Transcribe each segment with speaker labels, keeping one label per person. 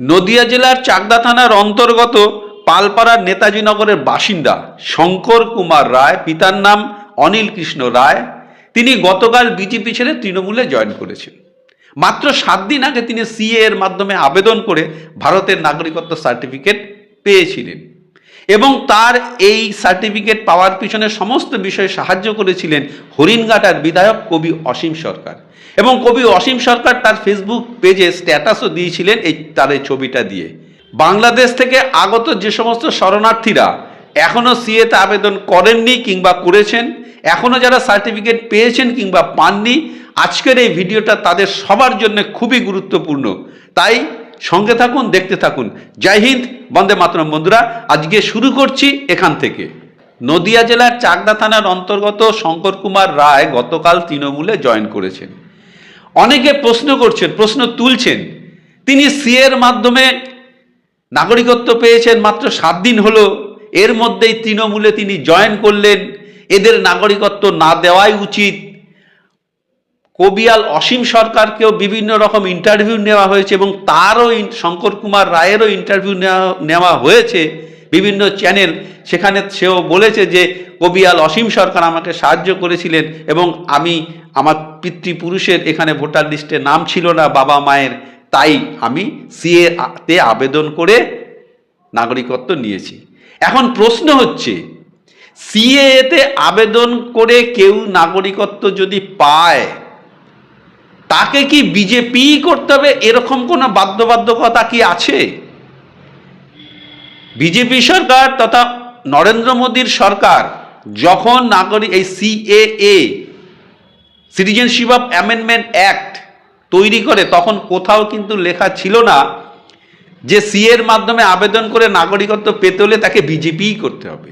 Speaker 1: নদিয়া জেলার চাকদা থানার অন্তর্গত পালপাড়ার নেতাজি নগরের বাসিন্দা শঙ্কর কুমার রায়, পিতার নাম অনিল কৃষ্ণ রায়। তিনি গতকাল বিজেপি ছেড়ে তৃণমূলে জয়েন করেছেন। মাত্র সাত দিন আগে তিনি সিএ এর মাধ্যমে আবেদন করে ভারতের নাগরিকত্ব সার্টিফিকেট পেয়েছিলেন। এবং তার এই সার্টিফিকেট পাওয়ার পিছনে সমস্ত বিষয়ে সাহায্য করেছিলেন হরিণঘাটার বিধায়ক কবি অসীম সরকার। এবং কবি অসীম সরকার তার ফেসবুক পেজে স্ট্যাটাসও দিয়েছিলেন এই তার এই ছবিটা দিয়ে। বাংলাদেশ থেকে আগত যে সমস্ত শরণার্থীরা এখনও সিএতে আবেদন করেননি কিংবা করেছেন এখনও যারা সার্টিফিকেট পেয়েছেন কিংবা পাননি, আজকের এই ভিডিওটা তাদের সবার জন্য খুবই গুরুত্বপূর্ণ। তাই সঙ্গে থাকুন, দেখতে থাকুন। জয় হিন্দ, বন্দে মাতরম বন্ধুরা, আজকে শুরু করছি এখান থেকে। নদিয়া জেলার চাকদা থানার অন্তর্গত শঙ্কর কুমার রায় গতকাল তৃণমূলে জয়েন করেছেন। অনেকে প্রশ্ন করছেন, প্রশ্ন তুলছেন। তিনি সিএর মাধ্যমে নাগরিকত্ব পেয়েছেন মাত্র সাত দিন হলো। এর মধ্যেই তৃণমূলে তিনি জয়েন করলেন। এদের নাগরিকত্ব না দেওয়াই উচিত। কবিয়াল অসীম সরকারকেও বিভিন্ন রকম ইন্টারভিউ নেওয়া হয়েছে এবং তারও শঙ্কর কুমার রায়েরও ইন্টারভিউ নেওয়া নেওয়া হয়েছে বিভিন্ন চ্যানেল সেখানে সেও বলেছে যে কবিয়াল অসীম সরকার আমাকে সাহায্য করেছিলেন এবং আমি আমার পিতৃপুরুষের এখানে ভোটার লিস্টে নাম ছিল না, বাবা মায়ের। তাই আমি সিএ তে আবেদন করে নাগরিকত্ব নিয়েছি। এখন প্রশ্ন হচ্ছে সিএতে আবেদন করে কেউ নাগরিকত্ব যদি পায় তাকে কি বিজেপি করতে হবে? এরকম কোনো বাধ্যবাধকতা কি আছে? বিজেপি সরকার তথা নরেন্দ্র মোদীর সরকার যখন নাগরিক, এই CAA citizenship of amendment act তৈরি করে, তখন কোথাও কিন্তু লেখা ছিল না যে সি এর মাধ্যমে আবেদন করে নাগরিকত্ব পেতে হলে তাকে বিজেপিই করতে হবে।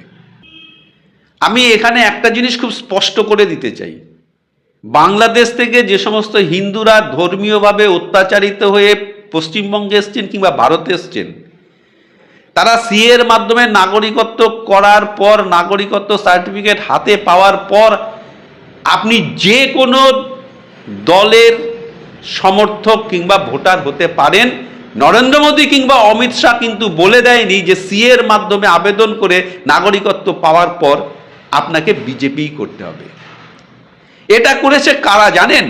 Speaker 1: আমি এখানে একটা জিনিস খুব স্পষ্ট করে দিতে চাই। বাংলাদেশ থেকে যে সমস্ত হিন্দুরা ধর্মীয়ভাবে অত্যাচারিত হয়ে পশ্চিমবঙ্গে এসছেন কিংবা ভারতে এসছেন, তারা সি এর মাধ্যমে নাগরিকত্ব করার পর, নাগরিকত্ব সার্টিফিকেট হাতে পাওয়ার পর, আপনি যে কোনো দলের সমর্থক কিংবা ভোটার হতে পারেন। নরেন্দ্র মোদী কিংবা অমিত শাহ কিন্তু বলে দেয়নি যে সি এর মাধ্যমে আবেদন করে নাগরিকত্ব পাওয়ার পর আপনাকে বিজেপি করতে হবে। এটা করেছে কারা জানেন?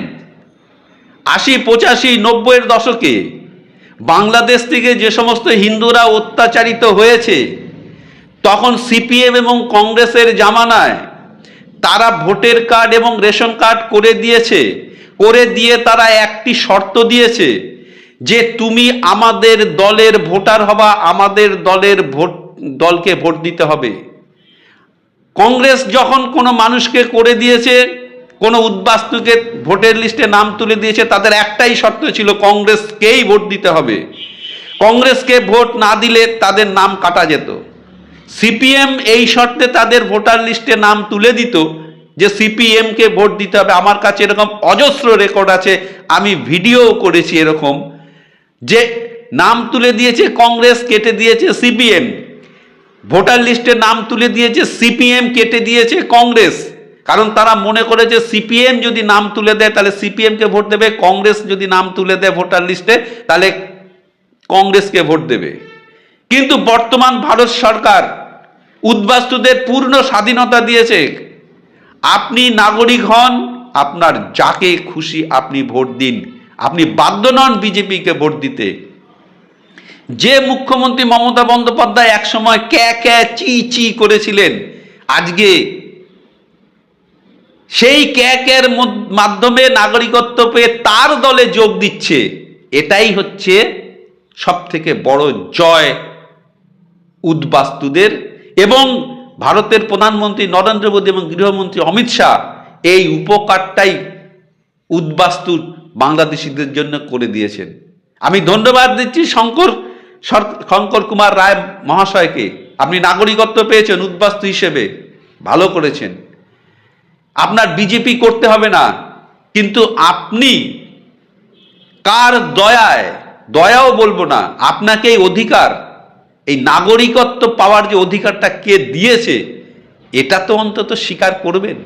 Speaker 1: আশি, পঁচাশি, নব্বইয়ের দশকে বাংলাদেশ থেকে যে সমস্ত হিন্দুরা অত্যাচারিত হয়েছে, তখন সিপিএম এবং কংগ্রেসের জামানায় তারা ভোটের কার্ড এবং রেশন কার্ড করে দিয়েছে, করে দিয়ে তারা একটি শর্ত দিয়েছে যে তুমি আমাদের দলের ভোটার হবা, আমাদের দলের ভোট, দলকে ভোট দিতে হবে। কংগ্রেস যখন কোনো মানুষকে করে দিয়েছে কোনো উদ্বাস্তুকে ভোটের লিস্টে নাম তুলে দিয়েছে, তাদের একটাই শর্ত ছিল কংগ্রেসকেই ভোট দিতে হবে। কংগ্রেসকে ভোট না দিলে তাদের নাম কাটা যেত। সিপিএম এই শর্তে তাদের ভোটার লিস্টে নাম তুলে দিত যে সিপিএমকে ভোট দিতে হবে। আমার কাছে এরকম অজস্র রেকর্ড আছে, আমি ভিডিও করেছি এরকম যে নাম তুলে দিয়েছে কংগ্রেস, কেটে দিয়েছে সিপিএম। ভোটার লিস্টে নাম তুলে দিয়েছে সিপিএম, কেটে দিয়েছে কংগ্রেস। কারণ তারা মনে করে যে সিপিএম যদি নাম তুলে দেয়, তাহলে সিপিএমকে ভোট দেবে, কংগ্রেস যদি নাম তুলে দেয় ভোটার লিস্টে, তাহলে কংগ্রেসকে ভোট দেবে। কিন্তু বর্তমান ভারত সরকার উদ্বাস্তুদের পূর্ণ স্বাধীনতা দিয়েছে। আপনি নাগরিক হন, আপনার যাকে খুশি আপনি ভোট দিন। আপনি বাধ্য নন বিজেপিকে ভোট দিতে। যে মুখ্যমন্ত্রী মমতা বন্দ্যোপাধ্যায় একসময় ক্যা ক্যা চি চি করেছিলেন, আজকে সেই ক্যাকের মাধ্যমে নাগরিকত্ব পেয়ে তার দলে যোগ দিচ্ছে। এটাই হচ্ছে সব থেকে বড় জয় উদ্বাস্তুদের এবং ভারতের প্রধানমন্ত্রী নরেন্দ্র মোদী এবং গৃহমন্ত্রী অমিত শাহ এই উপকারটাই উদ্বাস্তু বাংলাদেশিদের জন্য করে দিয়েছেন। আমি ধন্যবাদ দিচ্ছি শঙ্কর শঙ্কর কুমার রায় মহাশয়কে। আপনি নাগরিকত্ব পেয়েছেন উদ্বাস্তু হিসেবে। ভালো করেছেন। আপনার বিজেপি করতে হবে না। কিন্তু আপনি কার দয়ায়, দয়াও বলব না, আপনাকে এই অধিকার, এই নাগরিকত্ব পাওয়ার যে অধিকারটা কে দিয়েছে, এটা তো অন্তত স্বীকার করবেন।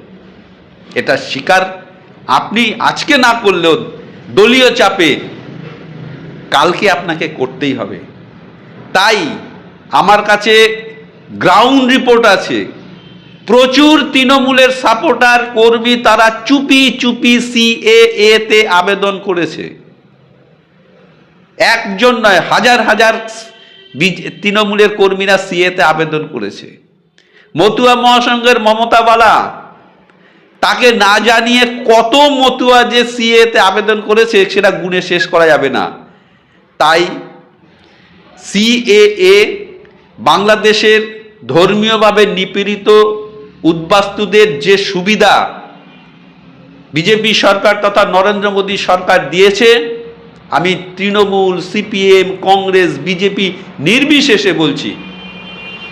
Speaker 1: এটা স্বীকার আপনি আজকে না করলেও দলীয় চাপে কালকে আপনাকে করতেই হবে। তাই আমার কাছে গ্রাউন্ড রিপোর্ট আছে। প্রচুর তৃণমূলের সাপোর্টার কর্মী তারা চুপি চুপি সিএএ তে আবেদন করেছে। একজন নয়, হাজার হাজার তৃণমূলের কর্মীরা সিএতে আবেদন করেছে। মতুয়া মহাসংঘের মমতা বালা তাকে না জানিয়ে কত মতুয়া যে সিএতে আবেদন করেছে, সেটা গুণে শেষ করা যাবে না। তাই সিএএ বাংলাদেশের ধর্মীয়ভাবে নিপীড়িত উদ্বাস্তুদের যে সুবিধা বিজেপি সরকার তথা নরেন্দ্র মোদী সরকার দিয়েছে, আমি তৃণমূল, সিপিএম, কংগ্রেস, বিজেপি নির্বিশেষে বলছি,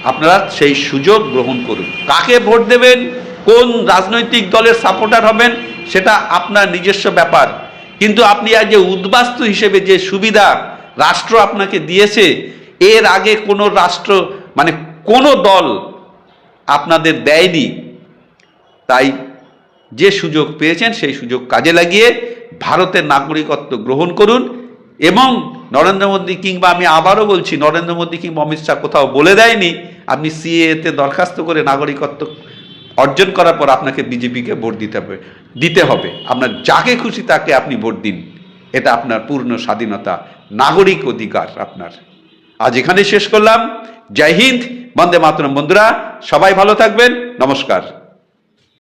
Speaker 1: আপনারা সেই সুযোগ গ্রহণ করুন। কাকে ভোট দেবেন, কোন রাজনৈতিক দলের সাপোর্টার হবেন, সেটা আপনার নিজস্ব ব্যাপার। কিন্তু আপনি আজ যে উদ্বাস্তু হিসেবে যে সুবিধা রাষ্ট্র আপনাকে দিয়েছে, এর আগে কোনো রাষ্ট্র মানে কোনো দল আপনাদের দেয়নি, তাই যে সুযোগ পেয়েছেন সেই সুযোগ কাজে লাগিয়ে ভারতের নাগরিকত্ব গ্রহণ করুন এবং নরেন্দ্র মোদী কিংবা আমি আবারও বলছি, নরেন্দ্র মোদী কিংবা অমিত শাহ কোথাও বলে দেয়নি, আপনি সিএতে দরখাস্ত করে নাগরিকত্ব অর্জন করার পর আপনাকে বিজেপিকে ভোট দিতে হবে দিতে হবে। আপনার যাকে খুশি তাকে আপনি ভোট দিন, এটা আপনার পূর্ণ স্বাধীনতা, নাগরিক অধিকার আপনার। আজ এখানে শেষ করলাম। জয় হিন্দ বন্দে মাতরম। বন্ধুরা সবাই ভালো থাকবেন। নমস্কার।